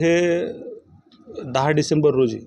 हे दहा डिसेंबर रोजी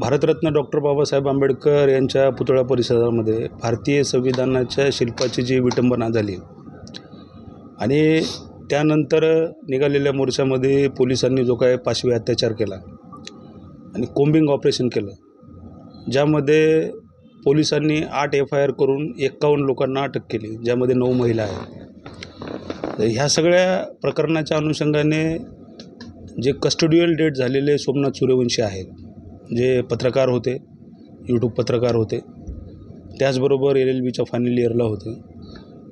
भारतरत्न डॉक्टर बाबासाहेब आंबेडकर यांच्या पुतळा परिसरामध्ये भारतीय संविधानाच्या शिल्पाची जी विटंबना झाली आणि त्यानंतर निघालेल्या मोर्चामध्ये पोलिसांनी जो काय पाशवी अत्याचार केला आणि कोम्बिंग ऑपरेशन केलं ज्यामध्ये पोलिसांनी आठ एफ आय आर करून एक्कावन्न लोकांना अटक केली ज्यामध्ये नऊ महिला आहेत. तर ह्या सगळ्या प्रकरणाच्या अनुषंगाने जे कस्टोडियल डेट झालेले सोमनाथ सूर्यवंशी आहेत जे पत्रकार होते यूट्यूब पत्रकार होते त्याचबरोबर एल एल बीच्या फायनल इयरला होते.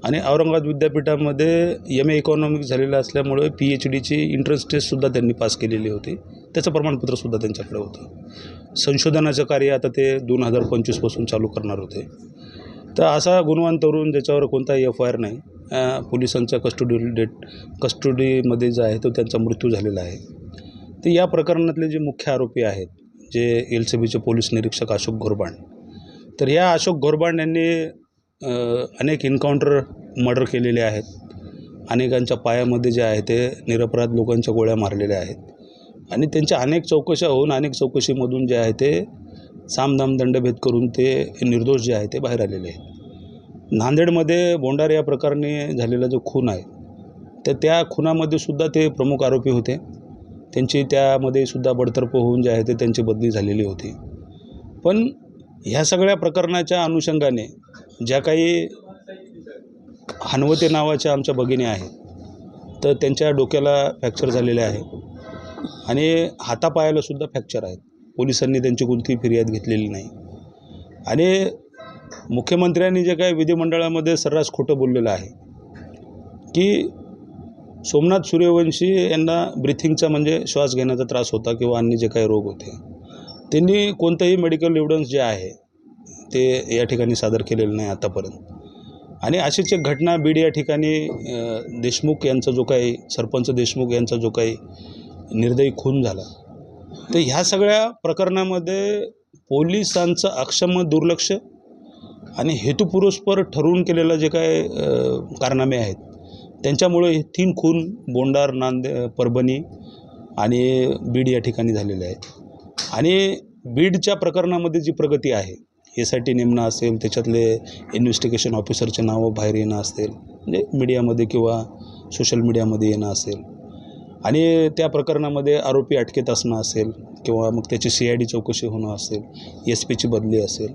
आणि औरंगाबाद विद्यापीठामध्ये एम ए इकॉनॉमिक्स झालेलं असल्यामुळे पी एच डीची इंटरेस्ट टेस्टसुद्धा त्यांनी पास केलेली होती. त्याचं प्रमाणपत्रसुद्धा त्यांच्याकडे होतं. संशोधनाचं कार्य आता ते दोन हजार पंचवीसपासून चालू करणार होते. तर असा गुणवान तरुण ज्याच्यावर कोणताही एफ आय आर नाही पोलिसांच्या कस्टडी डेट कस्टडीमध्ये जो आहे तो त्यांचा मृत्यू झालेला आहे. तर या प्रकरणातले जे मुख्य आरोपी आहेत जे एल सी बीचे पोलीस निरीक्षक अशोक घोरबाण तर या अशोक घोरबाण यांनी अनेक इन्काउंटर मर्डर केलेले आहेत. अनेकांच्या पायामध्ये जे आहे ते निरपराध लोकांच्या गोळ्या मारलेल्या आहेत. आणि त्यांच्या अनेक चौकशा होऊन अनेक चौकशीमधून जे आहे ते सामदाम दंडभेद करून ते निर्दोष जे आहे ते बाहेर आलेले आहेत. नांदेडमध्ये बोंडार या प्रकरणी झालेला जो खून आहे तर त्या खुनामध्ये सुद्धा ते प्रमुख आरोपी होते. त्यांची त्यामध्ये सुद्धा बडतर्फ होऊन जे आहे ते त्यांची बदली झालेली होती. पण ह्या सगळ्या प्रकरणाच्या अनुषंगाने ज्या काही हनवते नावाच्या आमच्या भगिनी आहेत तर त्यांच्या डोक्याला फ्रॅक्चर झालेले आहे आणि हातापायालासुद्धा फ्रॅक्चर आहेत. पोलिसांनी त्यांची कोणतीही फिर्याद घेतलेली नाही. आणि मुख्यमंत्र्यांनी जे काही विधिमंडळामध्ये सर्रास खोटं बोललेलं आहे की सोमनाथ सूर्यवंशी यांना ब्रिथिंगचा म्हणजे श्वास घेण्याचा त्रास होता किंवा अन्य जे काही रोग होते त्यांनी कोणतंही मेडिकल एव्हिडन्स जे आहे ते या ठिकाणी सादर केलेलं नाही आतापर्यंत. आणि अशीच एक घटना बीड या ठिकाणी देशमुख यांचा जो काही सरपंच देशमुख यांचा जो काही निर्दयी खून झाला तर ह्या सगळ्या प्रकरणामध्ये पोलिसांचं अक्षम दुर्लक्ष आणि हेतुपुरस्पर ठरवून केलेलं जे काय कारनामे आहेत त्यांच्यामुळे हे तीन खून बोंडार नांदे परभणी आणि बीड या ठिकाणी झालेले आहेत. आणि बीडच्या प्रकरणामध्ये जी प्रगती आहे एस आय टी नेमणं असेल त्याच्यातले इन्व्हेस्टिगेशन ऑफिसरचे नावं बाहेर येणं असेल म्हणजे मीडियामध्ये किंवा सोशल मीडियामध्ये येणं असेल. आणि त्या प्रकरणामध्ये आरोपी अटकेत असणं असेल किंवा मग त्याची सी आय डी चौकशी होणं असेल एस पीची बदली असेल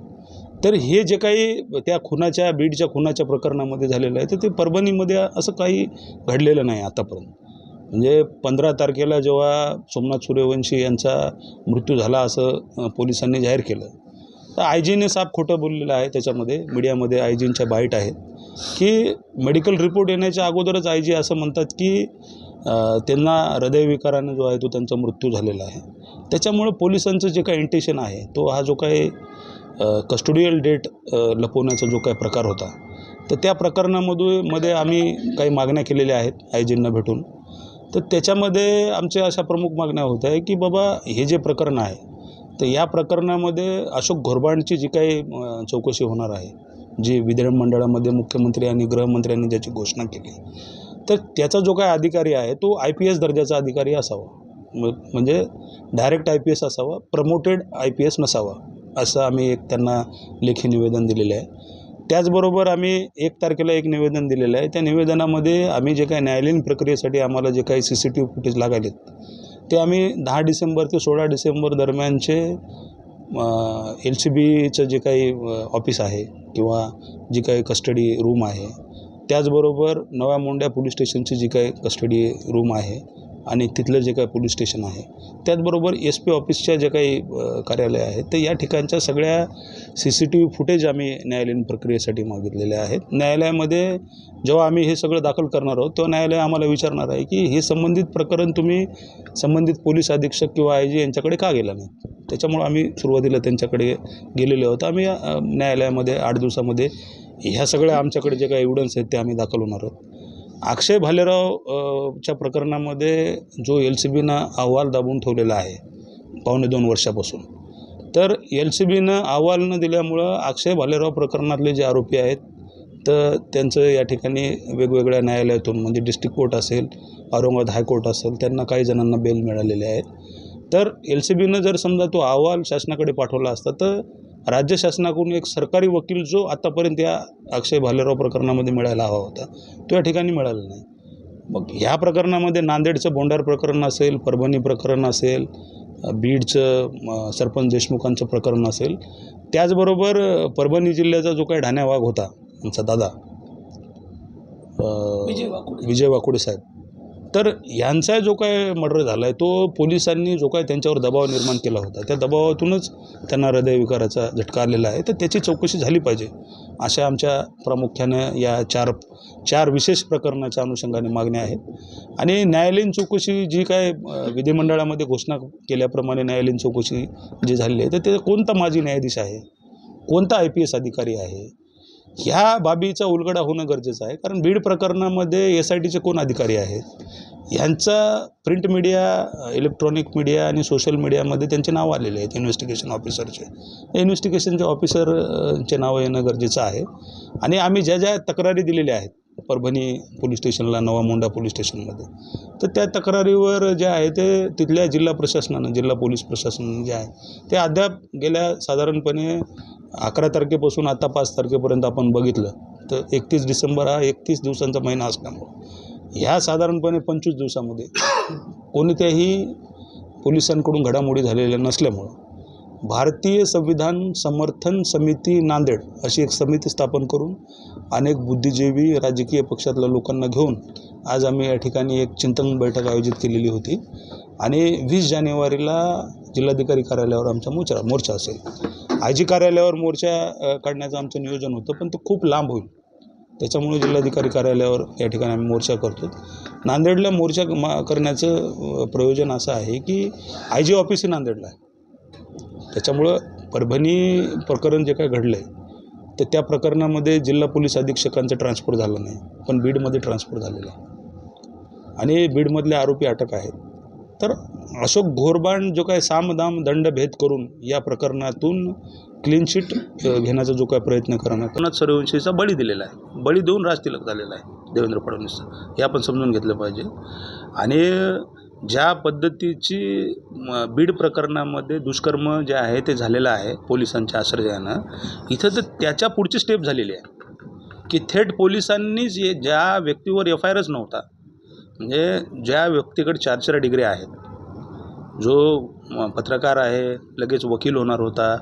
तर हे जे काही त्या खुनाच्या बीडच्या खुनाच्या प्रकरणामध्ये झालेलं आहे तर ते परभणीमध्ये असं काही घडलेलं नाही आतापर्यंत. म्हणजे पंधरा तारखेला जेव्हा सोमनाथ सूर्यवंशी यांचा मृत्यू झाला असं पोलिसांनी जाहीर केलं तर आय जीने साफ खोटं बोललेलं आहे त्याच्यामध्ये मीडियामध्ये आय जींच्या बाईट आहेत की मेडिकल रिपोर्ट येण्याच्या अगोदरच आय जी असं म्हणतात की त्यांना हृदयविकाराने जो आहे तो त्यांचा मृत्यू झालेला आहे. त्याच्यामुळं पोलिसांचं जे काही इंटेशन आहे तो हा जो काही कस्टोडियल डेट लपवण्याचा जो काही प्रकार होता तर त्या प्रकरणामधून मध्ये आम्ही काही मागण्या केलेल्या आहेत आयजींना भेटून. तर त्याच्यामध्ये आमच्या अशा प्रमुख मागण्या होत्या आहे की बाबा हे जे प्रकरण आहे तर या प्रकरणामध्ये अशोक घोरबांडची जी काही चौकशी होणार आहे जी विधिमंडळामध्ये मुख्यमंत्री आणि गृहमंत्र्यांनी ज्याची घोषणा केली तर त्याचा जो काय अधिकारी आहे तो आय पी एस दर्जाचा अधिकारी असावा. म्हणजे डायरेक्ट आय पी एस असावा प्रमोटेड आय पी एस नसावा. असं आम्ही एक त्यांना लेखी निवेदन दिलेलं आहे. त्याचबरोबर आम्ही एक तारखेला एक निवेदन दिलेलं आहे. त्या निवेदनामध्ये आम्ही जे काही न्यायालयीन प्रक्रियेसाठी आम्हाला जे काही C C T V footage लागायलेत ते आम्ही दहा डिसेंबर ते सोळा डिसेंबर दरम्यानचे एल सी बीचं जे काही ऑफिस आहे किंवा जी काही कस्टडी रूम आहे त्याचबरोबर नव्या मोंड्या पोलीस स्टेशनची जी काही कस्टडी रूम आहे आणि तिथलं जे काही पोलीस स्टेशन आहे त्याचबरोबर एस पी ऑफिसच्या जे काही कार्यालय आहेत तर या ठिकाणच्या सगळ्या C C T V footage आम्ही न्यायालयीन प्रक्रियेसाठी मागितलेले आहेत. न्यायालयामध्ये जेव्हा आम्ही हे सगळं दाखल करणार आहोत तेव्हा न्यायालय आम्हाला विचारणार आहे की हे संबंधित प्रकरण तुम्ही संबंधित पोलीस अधीक्षक किंवा आय जी यांच्याकडे का गेला नाही? त्याच्यामुळं आम्ही सुरुवातीला त्यांच्याकडे गेलेलो आहोत. आम्ही न्यायालयामध्ये आठ दिवसामध्ये ह्या सगळ्या आमच्याकडे जे काही एव्हिडन्स आहेत ते आम्ही दाखल होणार आहोत. अक्षय भालेराव च्या प्रकरणामध्ये जो एल सी बीनं अहवाल दाबून ठेवलेला आहे पावणे दोन वर्षापासून. तर एल सी बीनं अहवाल न दिल्यामुळं अक्षय भालेराव प्रकरणातले जे आरोपी आहेत तर त्यांचं या ठिकाणी वेगवेगळ्या न्यायालयातून म्हणजे डिस्ट्रिक्ट कोर्ट असेल औरंगाबाद हायकोर्ट असेल त्यांना काही जणांना बेल मिळालेले आहेत. तर एल सी बीनं जर समजा तो अहवाल शासनाकडे पाठवला असता तर राज्य शासनाकडून एक सरकारी वकील जो आतापर्यंत या अक्षय भालेराव प्रकरणामध्ये मिळायला हवा होता तो या ठिकाणी मिळाला नाही मग ह्या प्रकरणामध्ये नांदेडचं बोंडार प्रकरण असेल परभणी प्रकरण असेल बीडचं सरपंच देशमुखांचं प्रकरण असेल त्याचबरोबर परभणी जिल्ह्याचा जो काही ढाण्या वाघ होता आमचा दादा अ, विजय वाकुडे. विजय वाकुडे साहेब तर ह्यांचा जो काय मर्डर झाला आहे तो पोलिसांनी जो काय त्यांच्यावर दबाव निर्माण केला होता त्या दबावातूनच त्यांना हृदयविकाराचा झटका आलेला आहे. तर त्याची चौकशी झाली पाहिजे अशा आमच्या प्रामुख्यानं या चार चार विशेष प्रकरणाच्या अनुषंगाने मागण्या आहेत. आणि न्यायालयीन चौकशी जी काय विधिमंडळामध्ये घोषणा केल्याप्रमाणे न्यायालयीन चौकशी जी झालेली आहे तर ते कोणता माजी न्यायाधीश आहे? कोणता आय पी एस अधिकारी आहे? ह्या बाबीचा उलगडा होणं गरजेचं आहे. कारण बीड प्रकरणामध्ये एस आय टीचे कोण अधिकारी आहेत? यांचा प्रिंट मीडिया इलेक्ट्रॉनिक मीडिया आणि सोशल मीडियामध्ये त्यांचे नाव आलेले आहेत इन्व्हेस्टिगेशन ऑफिसरचे इन्व्हेस्टिगेशनचे ऑफिसरचे नाव येणं गरजेचं आहे. आणि आम्ही ज्या ज्या तक्रारी दिलेल्या आहेत परभणी पोलीस स्टेशनला नवा मोंडा पोलीस स्टेशनमध्ये तर त्या तक्रारीवर जे आहे ते तिथल्या जिल्हा प्रशासनानं जिल्हा पोलीस प्रशासन जे आहे ते अद्याप गेल्या साधारणपणे अकरा तारखेपासून आता पाच तारखेपर्यंत आपण बघितलं तर एकतीस डिसेंबर हा एकतीस दिवसांचा महिना असल्यामुळं. ह्या साधारणपणे पंचवीस दिवसामध्ये कोणत्याही पोलिसांकडून घडामोडी झालेल्या नसल्यामुळं भारतीय संविधान समर्थन समिती नांदेड अशी एक समिती स्थापन करून अनेक बुद्धिजीवी राजकीय पक्षातल्या लोकांना घेऊन आज आम्ही या ठिकाणी एक चिंतन बैठक आयोजित केलेली होती. आणि वीस जानेवारीला जिल्हाधिकारी कार्यालयावर आमचा मोर्चा मोर्चा असेल. आय जी कार्यालयावर मोर्चा काढण्याचं आमचं नियोजन होतं पण तो खूप लांब होईल. त्याच्यामुळे जिल्हाधिकारी कार्यालयावर या ठिकाणी आम्ही मोर्चा करतो. नांदेडला मोर्चा मा करण्याचं प्रयोजन असं आहे की आय जी ऑफिस नांदेडला आहे. त्याच्यामुळं परभणी प्रकरण जे काय घडलं आहे तर त्या प्रकरणामध्ये जिल्हा पोलीस अधीक्षकांचं ट्रान्सफर झालं नाही पण बीडमध्ये ट्रान्सफर झालेलं आहे. आणि बीडमधले आरोपी अटक आहेत. तर अशोक घोरबाण जो काय सामदाम दंडभेद करून या प्रकरणातून क्लीन शीट घेण्याचा जो काय प्रयत्न करणार त्यांनाच सूर्यवंशीचा बळी दिलेला आहे. बळी देऊन राजतिलक झालेला आहे देवेंद्र फडणवीसचा हे आपण समजून घेतलं पाहिजे. आणि ज्या पद्धतीची बीड प्रकरणामध्ये दुष्कर्म जे आहे ते झालेलं आहे पोलिसांच्या आश्रयानं इथं तर त्याच्या पुढची स्टेप झालेली आहे. की थेट पोलिसांनीच ये- ज्या व्यक्तीवर एफ आय आरच नव्हता म्हणजे ज्या व्यक्तीकडे चार चार डिग्री आहेत जो पत्रकार आहे लगेच वकील होणार होता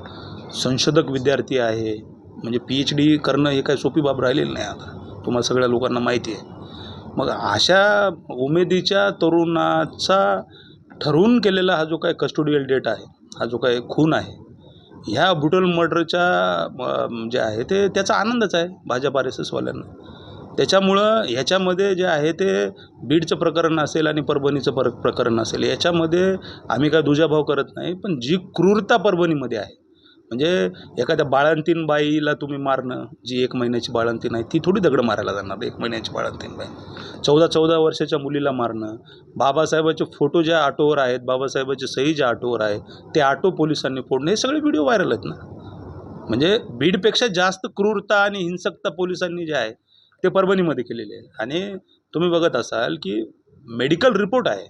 संशोधक विद्यार्थी आहे म्हणजे पी एच डी करणं हे काही सोपी बाब राहिलेली नाही आता. तुम्हाला सगळ्या लोकांना माहिती आहे. मग अशा उमेदीच्या तरुणाचा ठरवून केलेला हा जो काही कस्टोडियल डेट आहे हा जो काही खून आहे ह्या ब्रुटल मर्डरच्या जे आहे ते त्याचा आनंदच आहे भाजप आर एस एसवाल्यांना त्याच्यामुळं ह्याच्यामध्ये जे आहे ते बीडचं प्रकरण असेल आणि परभणीचं पर प्रकरण असेल याच्यामध्ये आम्ही काय दुजाभाव करत नाही पण जी क्रूरता परभणीमध्ये आहे म्हणजे एखाद्या बाळंतीन बाईला तुम्ही मारणं जी एक महिन्याची बाळंतीन आहे ती थोडी दगडं मारायला जाणार एक महिन्याची बाळंतीन बाई. चौदा चौदा वर्षाच्या मुलीला मारणं बाबासाहेबाचे फोटो ज्या आटोवर आहेत बाबासाहेबाचे सही ज्या आटोवर आहे ते आटो पोलिसांनी फोडणं हे सगळे व्हिडिओ व्हायरल आहेत ना. म्हणजे बीडपेक्षा जास्त क्रूरता आणि हिंसकता पोलिसांनी जे आहे ते परभणीमध्ये केलेले आहे आणि तुम्ही बघत असाल की मेडिकल रिपोर्ट आहे.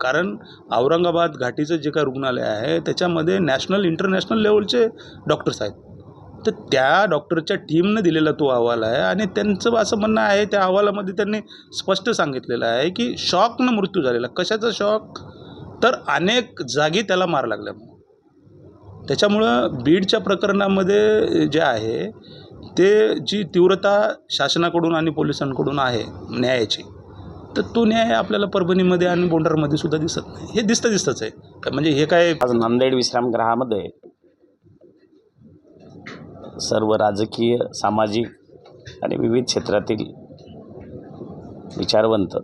कारण औरंगाबाद घाटीचं जे काय रुग्णालय आहे त्याच्यामध्ये नॅशनल इंटरनॅशनल लेवलचे डॉक्टर्स आहेत. तर त्या डॉक्टरच्या टीमनं दिलेला तो अहवाल आहे आणि त्यांचं असं म्हणणं आहे त्या अहवालामध्ये त्यांनी स्पष्ट सांगितलेलं आहे की शॉकनं मृत्यू झालेला. कशाचा शॉक? तर अनेक जागी त्याला मार लागल्यामुळं. त्याच्यामुळं बीडच्या प्रकरणामध्ये जे आहे ते जी तीव्रता शासनाकडून आणि पोलिसांकडून आहे न्यायाची तर तो न्याय आपल्याला परभणीमध्ये आणि बोंडारमध्ये सुद्धा दिसत नाही. हे दिसतं दिसतंच आहे. म्हणजे हे काय आज नांदेड विश्रामगृहामध्ये सर्व राजकीय सामाजिक आणि विविध क्षेत्रातील विचारवंत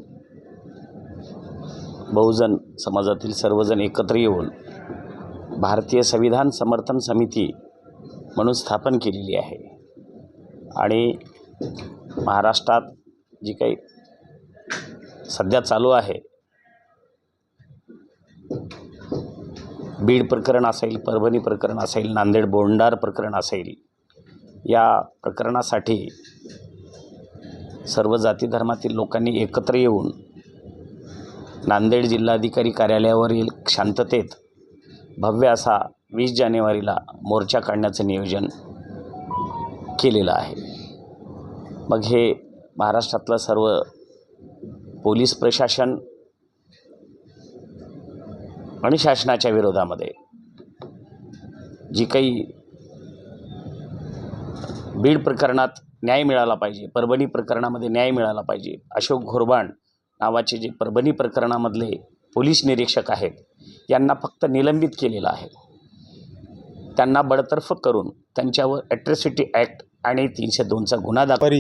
बहुजन समाजातील सर्वजण एकत्र येऊन भारतीय संविधान समर्थन समिती म्हणून स्थापन केलेली आहे. आणि महाराष्ट्रात जी काही सध्या चालू आहे बीड प्रकरण असेल परभणी प्रकरण असेल नांदेड बोंडार प्रकरण असेल या प्रकरणासाठी सर्व जाती धर्मातील लोकांनी एकत्र येऊन नांदेड जिल्हाधिकारी कार्यालयावरील शांततेत भव्य असा वीस जानेवारीला मोर्चा काढण्याचं नियोजन केलेलं आहे. मग हे महाराष्ट्रातलं सर्व पोलीस प्रशासन आणि शासनाच्या विरोधामध्ये जी काही बीड प्रकरणात न्याय मिळाला पाहिजे परभणी प्रकरणामध्ये न्याय मिळाला पाहिजे अशोक घोरबाण नावाचे जे परभणी प्रकरणामधले पोलीस निरीक्षक आहेत यांना फक्त निलंबित केलेलं आहे. त्यांना बडतर्फ करून त्यांच्यावर ॲट्रॉसिटी ॲक्ट आणि तीनशे दोनचा गुन्हा दाखल.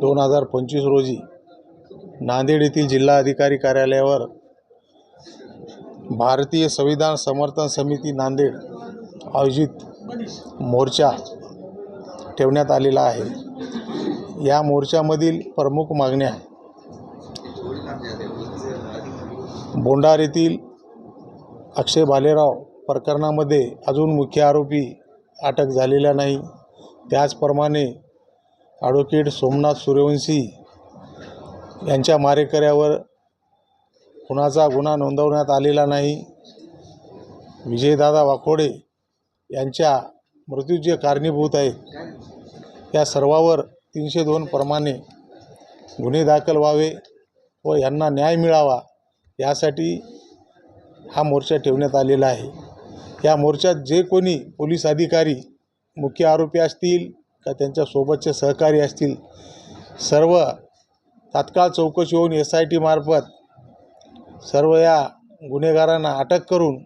दोन हजार पंचवीस रोजी नांदेड येथील जिल्हा अधिकारी कार्यालयावर भारतीय संविधान समर्थन समिती नांदेड आयोजित मोर्चा ठेवण्यात आलेला आहे. या मोर्चामधील प्रमुख मागण्या बोंडार येथील अक्षय भालेराव प्रकरणामध्ये अजून मुख्य आरोपी अटक झालेला नाही. त्याचप्रमाणे ॲडव्होकेट सोमनाथ सूर्यवंशी यांच्या मारेकऱ्यावर कुणाचा गुन्हा नोंदवण्यात आलेला नाही. विजयदादा वाकोडे यांच्या मृत्यू जे कारणीभूत आहेत. या सर्वावर तीनशे दोन प्रमाणे गुन्हे दाखल व्हावे व यांना न्याय मिळावा यासाठी हा मोर्चा ठेवण्यात आलेला आहे. या मोर्चात जे कोणी पोलीस अधिकारी मुख्य आरोपी असतील का त्यांच्या सोबतचे सहकारी असतील सर्व तात्काळ चौकशी होऊन एस आय टीमार्फत सर्व या गुन्हेगारांना अटक करून